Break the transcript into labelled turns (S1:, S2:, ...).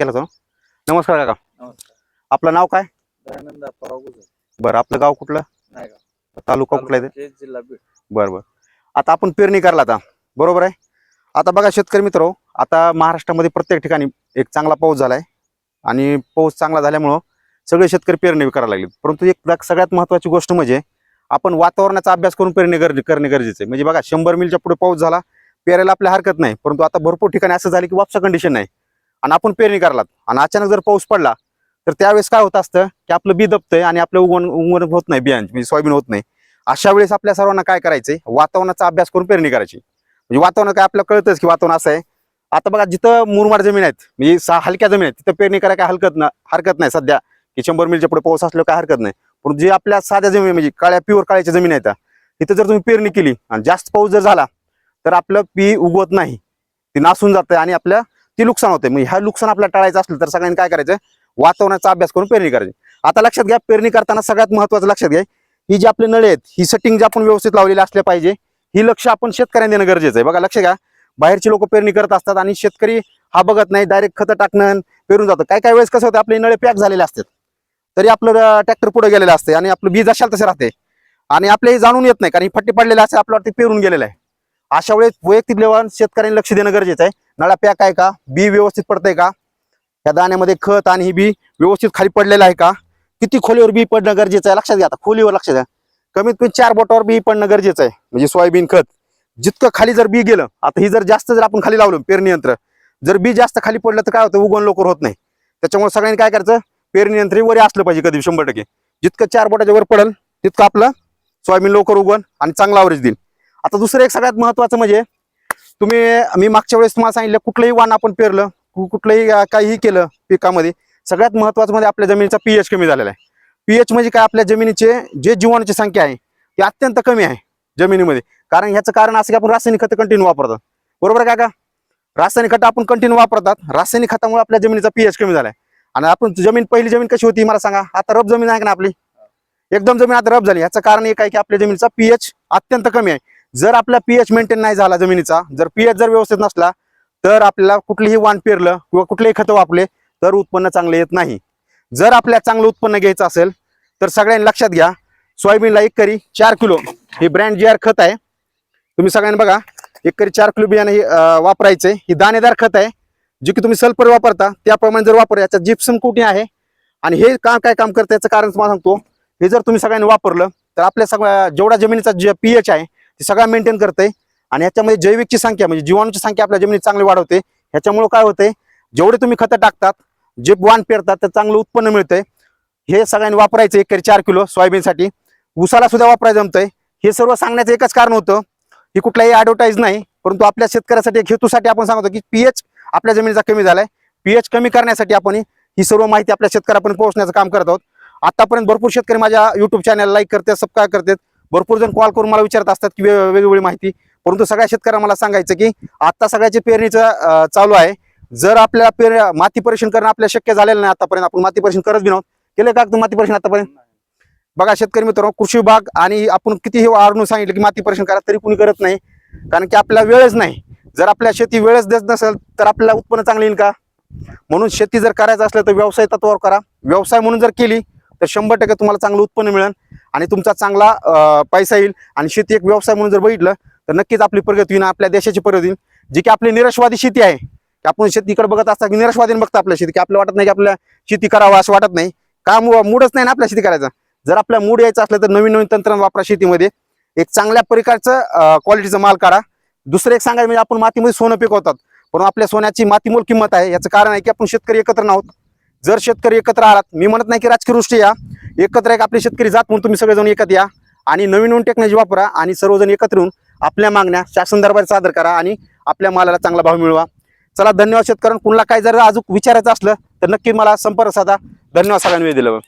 S1: केला तो. नमस्कार काका.
S2: नमस्कार.
S1: आपलं नाव काय?
S2: दयानंद परागुज.
S1: बरं आपलं गाव कुठलं? तालुका कुठला आहे
S2: जिल्हा बीड.
S1: बरं बरं. आता आपण पेरणी करायला आता. बरोबर आहे? आता बघा शेतकरी मित्र आता महाराष्ट्रामध्ये प्रत्येक ठिकाणी एक चांगला पाऊस झाला आहे आणि पाऊस चांगला झाल्यामुळं सगळे शेतकरी पेरणी करायला लागले परंतु एक सगळ्यात महत्त्वाची गोष्ट म्हणजे आपण वातावरणाचा अभ्यास करून पेरणी गरजे करणे गरजेचं आहे. म्हणजे बघा शंभर मिलच्या पुढे पाऊस झाला पेरायला आपल्या हरकत नाही. परंतु आता भरपूर ठिकाणी असं झालं की वापसा कंडिशन नाही. आणि आपण पेरणी करायला आणि अचानक जर पाऊस पडला तर त्यावेळेस काय होत असतं की आपलं बी दबतंय आणि आपलं उगवण उगवण होत नाही बियांची म्हणजे सोयाबीन होत नाही. अशा वेळेस आपल्या सर्वांना काय करायचंय? वातावरणाचा अभ्यास करून पेरणी करायची. म्हणजे वातावरण काय आपल्याला कळतंच की वातावरण असं आहे. आता बघा जिथं मुरमाड जमीन आहेत म्हणजे सहा हलक्या जमीन आहेत तिथं पेरणी करायला काय हरकत ना हरकत नाही सध्या. की शंभर मिलच्या पुढे पाऊस असलं काय हरकत नाही. पण जे आपल्या साध्या जमीन म्हणजे काळ्या प्युअर काळ्याच्या जमीन आहेत तिथं जर तुम्ही पेरणी केली आणि जास्त पाऊस जर झाला तर आपलं पी उगवत नाही. ती नासून जातं आणि आपल्या ती नुकसान होते मग ह्या नुकसान आपल्याला टाळायचं असलं तर सगळ्यांनी काय करायचं? वातावरणाचा अभ्यास करून पेरणी करायची. आता लक्षात घ्या पेरणी करताना सगळ्यात महत्वाचं लक्षात घ्या ही जी आपले नळे आहेत ही सेटिंग जी आपण व्यवस्थित लावलेली असल्या पाहिजे ही लक्ष आपण शेतकऱ्यांना देणं गरजेचं आहे. बघा लक्ष घ्या बाहेरचे लोक पेरणी करत असतात आणि शेतकरी हा बघत नाही डायरेक्ट खतं टाकणं पेरून जातं. काय काय वेळेस कसं होतं आपले नळे पॅक झालेले असतात. तरी आपलं ट्रॅक्टर पुढे गेलेलं असते आणि आपलं बीज अशाल तसे राहते आणि आपले हे जाणून येत नाही कारण फट्टी पडलेली असते आपल्यावरती पेरून गेलेलं आहे. अशा वेळेस वैयक्तिक लेवल शेतकऱ्यांनी लक्ष देणं गरजेचं आहे. नळा पॅक आहे का? बी व्यवस्थित पडतंय का? या दाण्यामध्ये खत आणि ही बी व्यवस्थित खाली पडलेलं आहे का? किती खोलीवर बी पडणं गरजेचं आहे? लक्षात घ्या आता खोलीवर लक्षात घ्या. कमीत कमी चार बोटावर बी पडणं गरजेचं आहे. म्हणजे सोयाबीन खत. जितकं खाली जर बी गेलं आता ही जर जास्त जर आपण खाली लावलं पेरणी यंत्र जर बी जास्त खाली पडलं तर काय होतं? उगवण लवकर होत नाही. त्याच्यामुळे सगळ्यांनी काय करायचं? पेरणी यंत्र वरी असलं पाहिजे कधी शंभर टक्के. जितकं चार बोटाच्या वर पडेल तितकं आपलं सोयाबीन लवकर उगवण आणि चांगला आवरेज देईल. आता दुसरं एक सगळ्यात महत्वाचं म्हणजे तुम्ही मी मागच्या वेळेस तुम्हाला सांगितलं कुठलंही वाण आपण पेरलं कु- कुठलंही काहीही केलं पिकामध्ये सगळ्यात महत्वाचं म्हणजे आपल्या जमिनीचा पीएच कमी झालेला आहे. पीएच म्हणजे काय? आपल्या जमिनीचे जे जीवाणूची संख्या आहे ती अत्यंत कमी आहे जमिनीमध्ये. कारण ह्याचं कारण असं की आपण रासायनिक खतं कंटिन्यू वापरतो. बरोबर काय का? रासायनिक खतं आपण कंटिन्यू वापरतात. रासायनिक खतामुळे आपल्या जमिनीचा पीएच कमी झालाय. आणि आपण जमीन पहिली जमीन कशी होती मला सांगा? आता रब जमीन आहे का ना आपली? एकदम जमीन आता रब झाली. याचं कारण एक आहे की आपल्या जमिनीचा पीएच अत्यंत कमी आहे. जर आपला पीएच मेंटेन नाही झाला जमिनीचा जर पीएच जर व्यवस्थित नसला तर आपल्याला कुठलीही वाण पेरलं किंवा कुठलेही खतं वापरले तर उत्पन्न चांगलं येत नाही. जर आपल्याला चांगलं उत्पन्न घ्यायचं असेल तर सगळ्यांनी लक्षात घ्या सोयाबीनला एक करी चार किलो. हे ब्रँड जी आर खत आहे तुम्ही सगळ्यांनी बघा एक करी चार किलो बियाणं हे वापरायचं. आहे ही दाणेदार खत आहे जे की तुम्ही सल्फर वापरता त्याप्रमाणे जर वापर याचा जिप्सम कुठे आहे. आणि हे का काय काम करतं याचं कारण तुम्हाला सांगतो. हे जर तुम्ही सगळ्यांनी वापरलं तर आपल्या सगळ्या जेवढा जमिनीचा जे पीएच आहे ते सगळा मेंटेन करते आणि ह्याच्यामध्ये जैविकची संख्या म्हणजे जीवाणूची संख्या आपल्या जमिनीत चांगली वाढवते. ह्याच्यामुळं काय होते जेवढे तुम्ही खतं टाकतात जे वाण पेरतात तर चांगलं उत्पन्न मिळतंय. हे सगळ्यांनी वापरायचं एक करी चार किलो सोयाबीनसाठी. उसाला सुद्धा वापरायचं जमतंय. हे सर्व सांगण्याचं एकच कारण होतं ही कुठलाही ॲडव्हर्टाईज नाही परंतु आपल्या शेतकऱ्यासाठी एक हेतूसाठी आपण सांगतो की पीएच आपल्या जमिनीचा कमी झालाय. पीएच कमी करण्यासाठी आपण ही सर्व माहिती आपल्या शेतकऱ्यापर्यंत पोहोचण्याचं काम करत आहोत. आतापर्यंत भरपूर शेतकरी माझ्या युट्यूब चॅनल लाईक करतात सबस्क्राईब करतात. भरपूर जण कॉल करून मला विचारत असतात की वे- वेगवेगळी माहिती. परंतु सगळ्या शेतकऱ्यांना मला सांगायचं की आता सगळ्याची पेरणीचं चालू आहे. जर आपल्याला पेर माती परीक्षण करणं आपल्याला शक्य झालेलं नाही आतापर्यंत आपण माती परीक्षण करत बी केलं का तुम्ही माती परीक्षण आतापर्यंत? बघा शेतकरी मित्रांनो कृषी विभाग आणि आपण कितीही वाढवून सांगितलं की माती परीक्षण करा तरी कुणी करत नाही. कारण की आपल्याला वेळच नाही. जर आपल्या शेती वेळच देत नसेल तर आपल्याला उत्पन्न चांगलं येईल का? म्हणून शेती जर करायचं असलं तर व्यवसाय तत्वावर करा. व्यवसाय म्हणून जर केली तर शंभर टक्के तुम्हाला चांगलं उत्पन्न मिळेल आणि तुमचा चांगला पैसा येईल. आणि शेती एक व्यवसाय म्हणून जर बघितलं तर नक्कीच आपली प्रगती होईल आपल्या देशाची प्रगती होईल. जी की आपली निराशवादी शेती आहे. की आपण शेतीकडे बघत असता की निराशवादीने बघता आपल्या शेती की आपल्याला वाटत नाही की आपल्या शेती करावं असं वाटत नाही. का मूडच नाही ना आपल्या शेती करायचा? जर आपल्या मूड यायचं असलं तर नवीन नवीन तंत्रज्ञान वापरा शेतीमध्ये. एक चांगल्या प्रकारचं क्वालिटीचा माल काढा. दुसरं एक सांगायचं म्हणजे आपण मातीमध्ये सोनं पिकवतात. पण आपल्या सोन्याची मातीमोल किंमत आहे. याचं कारण आहे की आपण शेतकरी एकत्र नाहोत. जर शेतकरी एकत्र आलात मी म्हणत नाही की राजकीय दृष्टी या. एकत्र एक आपली शेतकरी जात म्हणून तुम्ही सगळेजण एकत्र या. आणि नवीन नवीन टेक्नॉलॉजी वापरा आणि सर्वजण एकत्र येऊन आपल्या मागण्या शासन दरबार सादर करा आणि आपल्या मालाला चांगला भाव मिळवा. चला धन्यवाद शेतकऱ्यांना. कुणाला काय जर अजून विचारायचं असलं तर नक्की मला संपर्क साधा. धन्यवाद सगळ्यांनी वेळ दिल्यावर